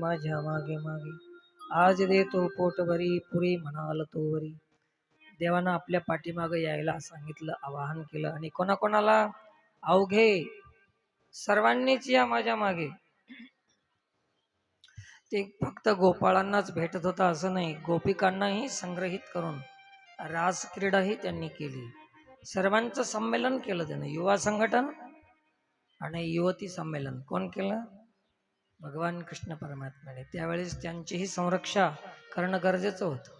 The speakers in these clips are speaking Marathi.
माझ्या मागे मागे. आज देतो पोटभरी पुरी म्हणाल तो वरी. देवानं आपल्या पाठीमागं यायला सांगितलं आवाहन केलं आणि कोणाकोणाला अवघे सर्वांनीच या माझ्या मागे. ते फक्त गोपाळांनाच भेटत होता असं नाही गोपिकांनाही संग्रहित करून रासक्रीडाही त्यांनी केली. सर्वांचं संमेलन केलं त्यानं युवा संघटन आणि युवती संमेलन. कोण केलं? भगवान कृष्ण परमात्म्याने. त्यावेळेस त्यांचीही संरक्षा करणं गरजेचं होतं.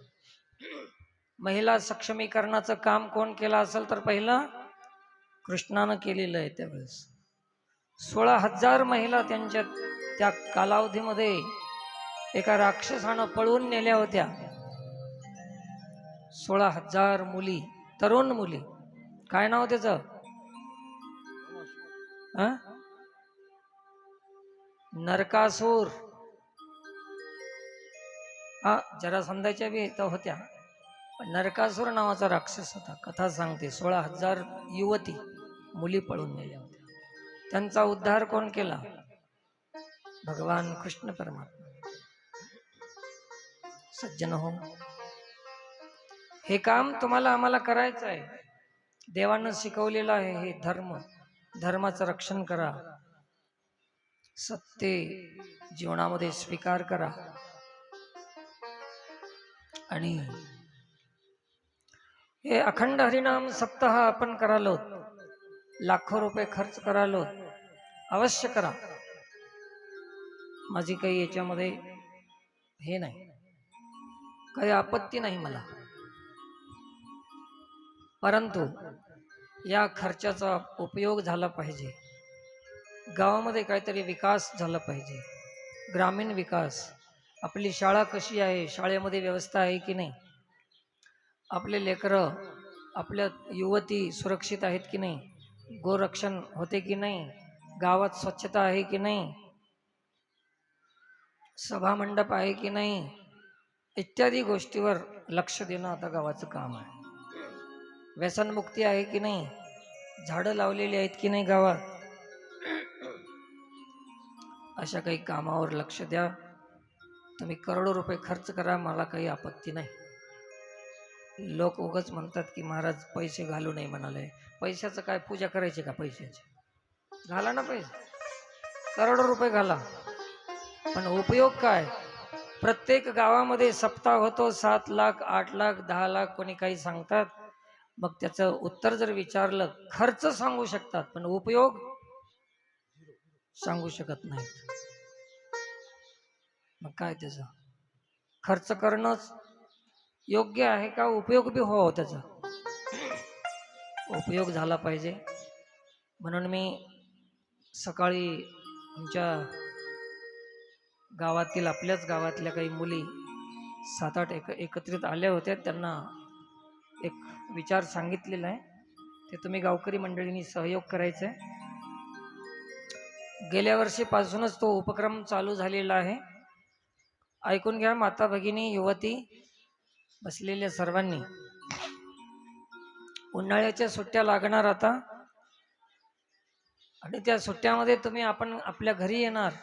महिला सक्षमीकरणाचं काम कोण केलं असेल तर पहिलं कृष्णानं केलेलं आहे त्यावेळेस. सोळा हजार महिला त्यांच्या त्या कालावधीमध्ये एका राक्षसानं पळवून नेल्या होत्या. सोळा हजार मुली तरुण मुली. काय नाव त्याचं? अं? नरकासूर. हा जरा संध्याच्या बी इथं होत्या. नरकासूर नावाचा राक्षस होता. कथा सांगते. सोळा हजार युवती मुली पळून नेल्या होत्या. त्यांचा उद्धार कोण केला? भगवान कृष्ण परमात्मा. सज्जन हो. हे काम तुम्हाला आम्हाला करायचं आहे. देवानं शिकवलेलं आहे हे धर्म. धर्माचं रक्षण करा. सत्य जीवनामध्ये स्वीकार करा. आणि हे अखंड हरिनाम सप्ताह आपण करालो लाखो रुपये खर्च करालो अवश्य करा. माझी काही याच्यामध्ये हे नाही. काही आपत्ती नाही मला. परंतु या खर्चाचा उपयोग झाला पाहिजे. गावामध्ये काहीतरी विकास झाला पाहिजे. ग्रामीण विकास. आपली शाळा कशी आहे? शाळेमध्ये व्यवस्था आहे की नाही? आपले लेकरं आपल्या युवती सुरक्षित आहेत की नाही? गोरक्षण होते की नाही? गावात स्वच्छता आहे की नाही? सभामंडप आहे की नाही? इत्यादी गोष्टीवर लक्ष देणं आता गावाचं काम आहे. व्यसनमुक्ती आहे की नाही? झाडं लावलेली आहेत की नाही गावात? अशा काही कामावर लक्ष द्या. तुम्ही करोडो रुपये खर्च करा मला काही आपत्ती नाही. लोक उगच म्हणतात की महाराज पैसे घालू नये म्हणाले. पैशाचं काय पूजा करायची का पैशाची? घाला ना पैसे. करोडो रुपये घाला. पण उपयोग काय? प्रत्येक गावामध्ये सप्ताह होतो सात लाख आठ लाख दहा लाख कोणी काही सांगतात. मग त्याचं उत्तर जर विचारलं खर्च सांगू शकतात पण उपयोग सांगू शकत नाहीत. मग काय त्याचं? खर्च करणंच योग्य आहे का? उपयोग बी हो त्याचा. उपयोग झाला पाहिजे. म्हणून मी सकाळी आमच्या गावातील आपल्याच गावातल्या काही मुली सात आठ एक एकत्रित आल्या होत्या. त्यांना एक विचार सांगितलेला आहे. ते तुम्ही गावकरी मंडळींनी सहयोग करायचं आहे. गेल्या वर्षीपासूनच तो उपक्रम चालू झालेला आहे. ऐकून घ्या माता भगिनी युवती बसलेल्या सर्वांनी. उन्हाळ्याच्या सुट्ट्या लागणार आता. आणि त्या सुट्ट्यामध्ये तुम्ही आपण आपल्या घरी येणार.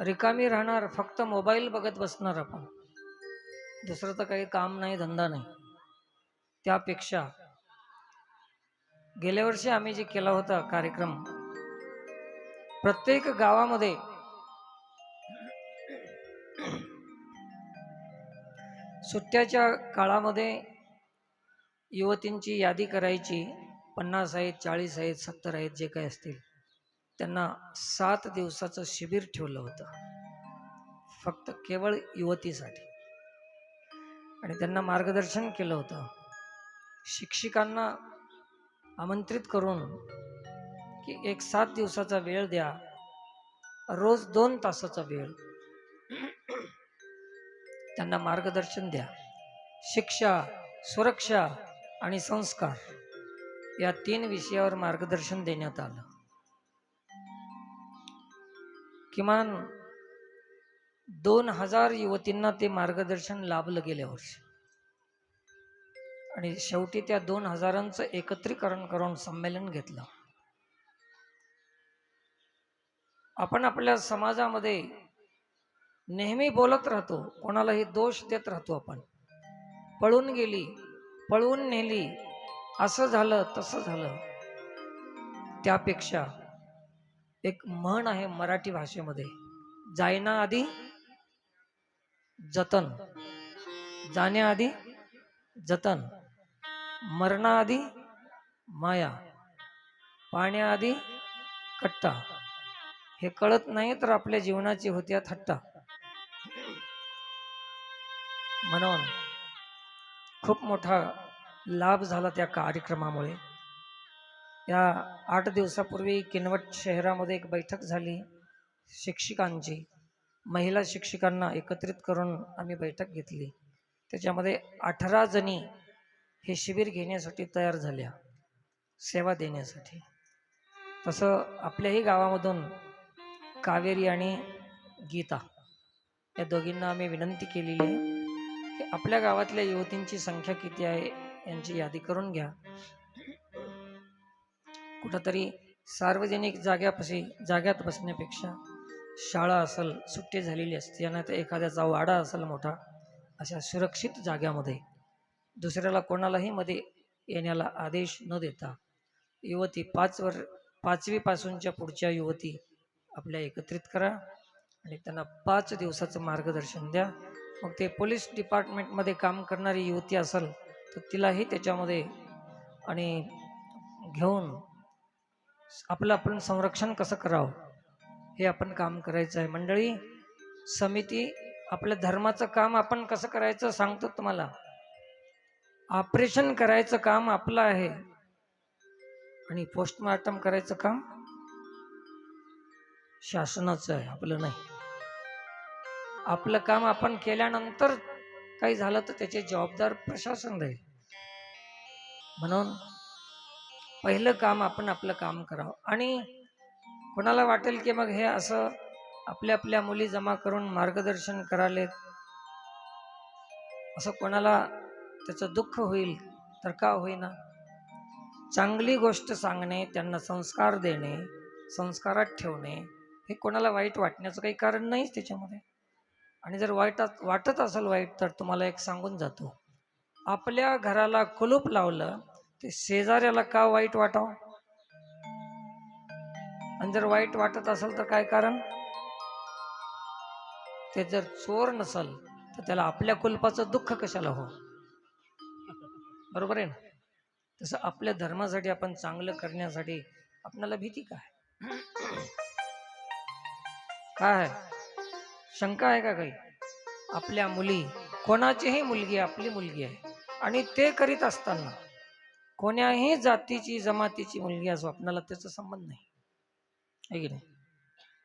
रिकामी राहणार फक्त मोबाईल बघत बसणार आपण. दुसरं तर काही काम नाही धंदा नाही. त्यापेक्षा गेल्या वर्षी आम्ही जे केला होता कार्यक्रम प्रत्येक गावामध्ये सुट्ट्याच्या काळामध्ये युवतींची यादी करायची पन्नास आहेत चाळीस आहेत सत्तर आहेत जे काही असतील त्यांना सात दिवसाचं शिबिर ठेवलं होतं. फक्त केवळ युवतीसाठी. आणि त्यांना मार्गदर्शन केलं होतं. शिक्षिकांना आमंत्रित करून की एक सात दिवसाचा वेळ द्या. रोज दोन तासाचा वेळ. त्यांना मार्गदर्शन द्या. शिक्षा सुरक्षा आणि संस्कार या तीन विषयावर मार्गदर्शन देण्यात आलं. किमान दोन हजार युवतींना ते मार्गदर्शन लाभलं गेल्या वर्षी. आणि शेवटी त्या दोन हजारांचं एकत्रीकरण करून संमेलन घेतलं. आपण आपल्या समाजामध्ये नेहमी बोलत राहतो. कोणालाही दोष देत राहतो आपण. पळून गेली पळवून नेली असं झालं तसं झालं. त्यापेक्षा एक म्हण आहे मराठी भाषेमध्ये. जायना आधी जतन. जाण्याआधी जतन. मरणाआधी माया. पाण्याआधी कट्टा. हे कळत नाही तर आपल्या जीवनाची होत्या थट्टा. म्हणून खूप मोठा लाभ झाला त्या कार्यक्रमामुळे. या आठ दिवसापूर्वी किनवट शहरामध्ये एक बैठक झाली. शिक्षिकांची महिला शिक्षिकांना एकत्रित करून आम्ही बैठक घेतली. त्याच्यामध्ये अठरा जणी हे शिबिर घेण्यासाठी तयार झाल्या सेवा देण्यासाठी. तसं आपल्याही गावामधून कावेरी आणि गीता या दोघींना आम्ही विनंती केलेली आहे. की आपल्या गावातल्या युवतींची संख्या किती आहे यांची यादी करून घ्या. कुठंतरी सार्वजनिक जाग्यापाशी जाग्यात बसण्यापेक्षा शाळा असेल सुट्टी झालेली असते नाही तर एखाद्याचा वाडा असेल मोठा अशा सुरक्षित जाग्यामध्ये दुसऱ्याला कोणालाही मध्ये येण्याला आदेश न देता युवती पाच वर पाचवीपासूनच्या पुढच्या युवती आपल्या एकत्रित करा आणि त्यांना पाच दिवसाचं मार्गदर्शन द्या. मग ते पोलीस डिपार्टमेंटमध्ये काम करणारी युवती असेल तर तिलाही त्याच्यामध्ये आणि घेऊन आपलं आपण संरक्षण कसं करावं हे आपण काम करायचं आहे. मंडळी समिती आपल्या धर्माचं काम आपण कसं करायचं सांगतो तुम्हाला? ऑपरेशन करायचं काम आपलं आहे आणि पोस्टमार्टम करायचं काम शासनाचं आहे आपलं नाही. आपलं काम आपण केल्यानंतर काही झालं तर त्याचे जबाबदार प्रशासन राहील. म्हणून पहिलं काम आपण आपलं काम करावं. आणि कोणाला वाटेल की मग हे असं आपल्या आपल्या मुली जमा करून मार्गदर्शन करालेत असं कोणाला त्याचं दुःख होईल तर का होईना? चांगली गोष्ट सांगणे त्यांना संस्कार देणे संस्कारात ठेवणे हे कोणाला वाईट वाटण्याचं काही कारण नाहीच त्याच्यामध्ये. आणि जर वाईट वाटत असेल वाईट तर तुम्हाला एक सांगून जातो. आपल्या घराला कुलूप लावलं ते शेजाऱ्याला का वाईट वाटावं? आणि जर वाईट वाटत असेल तर काय कारण? ते जर चोर नसल तर त्याला आपल्या कुलपाचं दुःख कशाला हो? बरोबर आहे ना? तसं आपल्या धर्मासाठी आपण चांगलं करण्यासाठी आपल्याला भीती काय? काय आहे? शंका आहे का काही? आपल्या मुली कोणाचीही मुलगी आपली मुलगी आहे. आणि ते करीत असताना कोण्याही जातीची जमातीची मुलगी असो आपल्याला त्याचा संबंध नाही. आहे की नाही?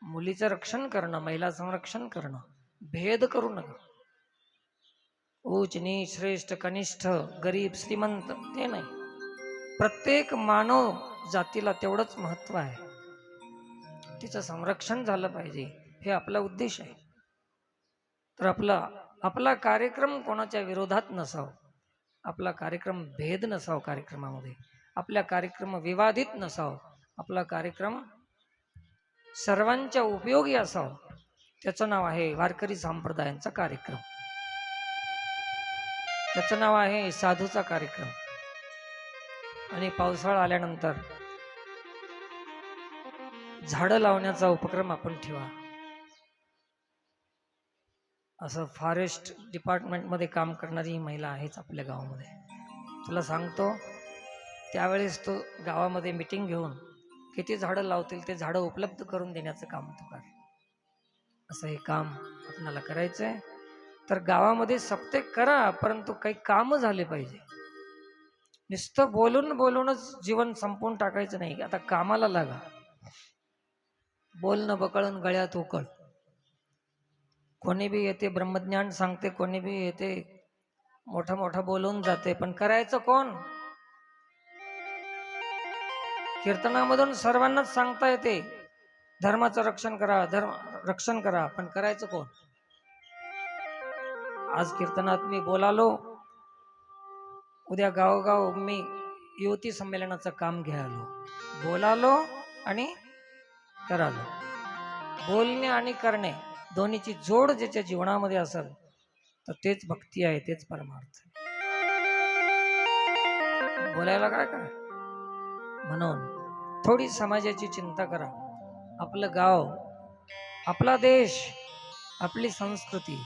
मुलीचं रक्षण करणं महिला संरक्षण करणं भेद करू नका. उच्च नीच श्रेष्ठ कनिष्ठ गरीब श्रीमंत ते नाही. प्रत्येक मानव जातीला तेवढंच महत्त्व आहे. तिचं संरक्षण झालं पाहिजे हे आपला उद्देश आहे. तर आपला आपला कार्यक्रम कोणाच्या विरोधात नसावा? आपला कार्यक्रम भेद नसावा कार्यक्रमामध्ये? आपला कार्यक्रम विवादित नसावा? आपला कार्यक्रम सर्वांच्या उपयोगी असावा? त्याचं नाव आहे वारकरी संप्रदायांचा कार्यक्रम. त्याचं नाव आहे साधूचा कार्यक्रम. आणि पावसाळा आल्यानंतर झाडं लावण्याचा उपक्रम आपण ठेवा. असं फॉरेस्ट डिपार्टमेंटमध्ये काम करणारी ही महिला आहेच आपल्या गावामध्ये. तुला सांगतो त्यावेळेस तो गावामध्ये मिटिंग घेऊन किती झाडं लावतील ते झाडं उपलब्ध करून देण्याचं काम तो कर असं हे काम आपणाला करायचं आहे तर गावामध्ये सप्ते करा परंतु काही कामं झाले पाहिजे. नुसतं बोलून बोलूनच जीवन संपवून टाकायचं नाही. आता कामाला लागा. बोलणं बकळून गळ्यात उकळ. कोणी बी येते ब्रह्मज्ञान सांगते कोणी बी येते मोठं मोठं बोलून जाते. पण करायचं कोण? कीर्तनामधून सर्वांनाच सांगता येते. धर्माचं रक्षण करा धर्म रक्षण करा पण करायचं कोण? आज कीर्तनात मी बोलालो. उद्या गावोगाव मी युवती संमेलनाचं काम घ्यालो बोलालो आणि करालो. बोलणे आणि करणे. दोन्हीची जोड ज्याच्या जीवनामध्ये असेल तर तेच भक्ती आहे तेच परमार्थ बोलायला काय करा? म्हणून थोडी समाजाची चिंता करा. आपलं गाव आपला देश आपली संस्कृती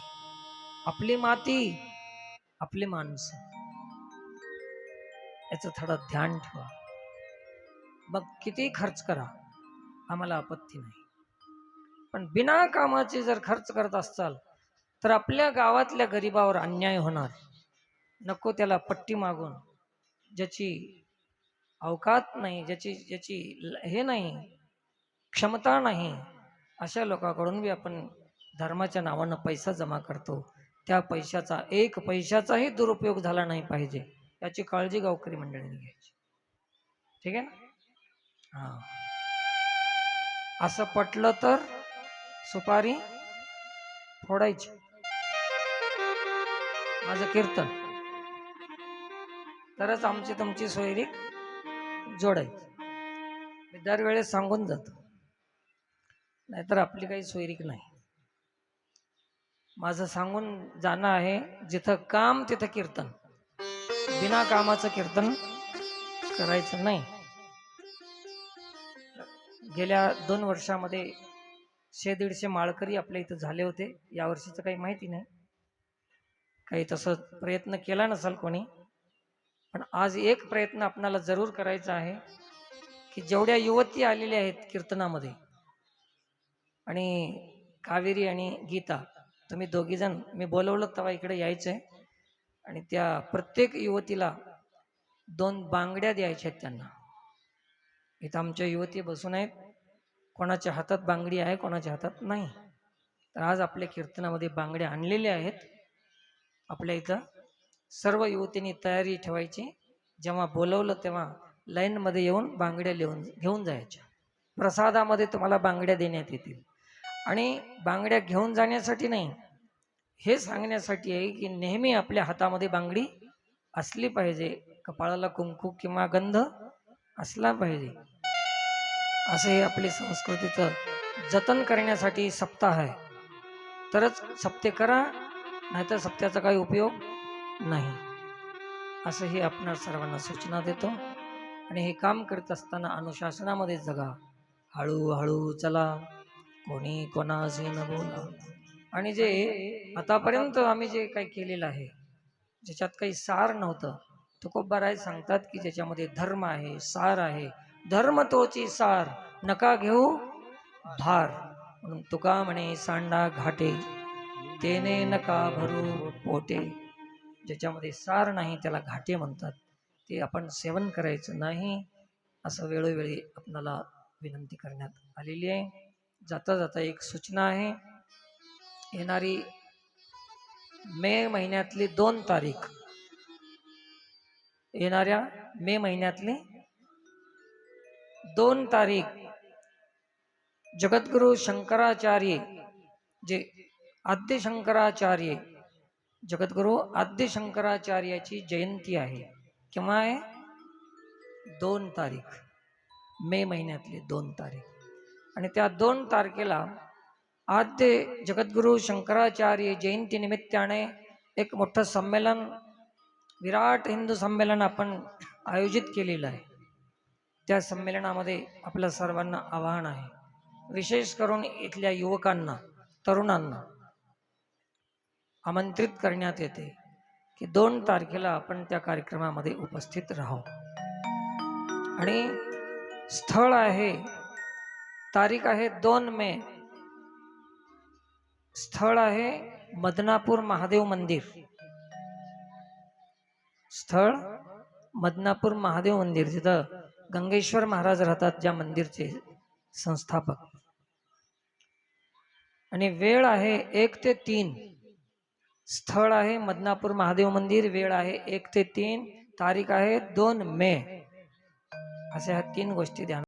आपली माती आपली माणसं. याचं थोडं ध्यान ठेवा. मग किती खर्च करा आम्हाला आपत्ती नाही. पण बिना कामाचे जर खर्च करत असाल तर आपल्या गावातल्या गरिबावर अन्याय होणार. नको त्याला पट्टी मागून. ज्याची अवकात नाही ज्याची ज्याची ल- हे नाही क्षमता नाही अशा लोकांकडून बी आपण धर्माच्या नावानं पैसा जमा करतो. त्या पैशाचा एक पैशाचाही दुरुपयोग झाला नाही पाहिजे. याची काळजी गावकरी मंडळीने घ्यायची. ठीक आहे ना? हा. असं पटलं तर सुपारी फोडायची. माझं कीर्तन. तरच आमची तुमची सोयरी जोडायची. मी दरवेळेस सांगून जातो. नाहीतर आपली काही सोयरीक नाही. माझं सांगून जाणं आहे जिथं काम तिथं कीर्तन. बिना कामाचं कीर्तन करायचं नाही. गेल्या दोन वर्षामध्ये शे दीडशे माळकरी आपल्या इथं झाले होते. या वर्षीचं काही माहिती नाही. काही तसं प्रयत्न केला नसाल कोणी. पण आज एक प्रयत्न आपणाला जरूर करायचा आहे की जेवढ्या युवती आलेल्या आहेत कीर्तनामध्ये आणि कावेरी आणि गीता तुम्ही दोघीजण मी बोलवलं तेव्हा इकडे यायचं आहे आणि त्या प्रत्येक युवतीला दोन बांगड्या द्यायच्या आहेत त्यांना. इथं आमच्या युवती बसून आहेत. कोणाच्या हातात बांगडी आहे कोणाच्या हातात नाही. तर आज आपल्या कीर्तनामध्ये बांगड्या आणलेल्या आहेत. आपल्या इथं सर्व युवतींनी तयारी ठेवायची. जेव्हा बोलवलं तेव्हा लाईनमध्ये येऊन बांगड्या लिहून घेऊन जायच्या. प्रसादामध्ये तुम्हाला बांगड्या देण्यात येतील. आणि बांगड्या घेऊन जाण्यासाठी नाही हे सांगण्यासाठी आहे की नेहमी आपल्या हातामध्ये बांगडी असली पाहिजे. कपाळाला कुंकू किंवा गंध असला पाहिजे. असे आपली संस्कृतीचं जतन करण्यासाठी सप्ताह आहे. तरच सप्ते करा नाहीतर सप्त्याचा काही उपयोग नाही. असं हे आपण सर्वांना सूचना देतो. आणि हे काम करत असताना अनुशासनामध्ये जगा. हळूहळू चला. कोणी कोणाशी न बोला. आणि जे आतापर्यंत आम्ही जे काही केलेलं आहे ज्याच्यात काही सार नव्हतं तुकोबाराय सांगतात की ज्याच्यामध्ये धर्म आहे सार आहे धर्म तोची सार नका घेऊ भार म्हणून तुका म्हणे सांडा घाटे तेने नका भरू पोटे. ज्याच्यामध्ये सार नाही त्याला घाटे म्हणतात. ते आपण सेवन करायचं नाही असं वेळोवेळी आपणाला विनंती करण्यात आलेली आहे. जाता जाता एक सूचना आहे. येणारी मे महिन्यातली दोन तारीख. येणाऱ्या मे महिन्यातली दोन तारीख जगद्गुरु शंकराचार्य जे आद्य शंकराचार्य जगद्गुरु आद्य शंकराचार्याची जयंती आहे. केव्हा आहे? दोन तारीख. मे महिन्यातली दोन तारीख. आणि त्या दोन तारखेला आद्य जगद्गुरु शंकराचार्य जयंती निमित्ताने एक मोठं संमेलन विराट हिंदू संमेलन आपण आयोजित केलेलं आहे. त्या संमेलनामध्ये आपल्या सर्वांना आवाहन आहे. विशेष करून इथल्या युवकांना तरुणांना आमंत्रित करण्यात येते की दोन तारखेला आपण त्या कार्यक्रमामध्ये उपस्थित राहू. आणि स्थळ आहे तारीख आहे दोन मे. स्थळ आहे मदनापूर महादेव मंदिर. स्थळ मदनापूर महादेव मंदिर. तिथं गंगेश्वर महाराज राहतात ज्या मंदिरचे संस्थापक. आणि वेळ आहे एक ते तीन. स्थळ आहे मदनापूर महादेव मंदिर वेळ आहे एक ते तीन तारीख आहे दोन मे. अशा ह्या तीन गोष्टी ध्यान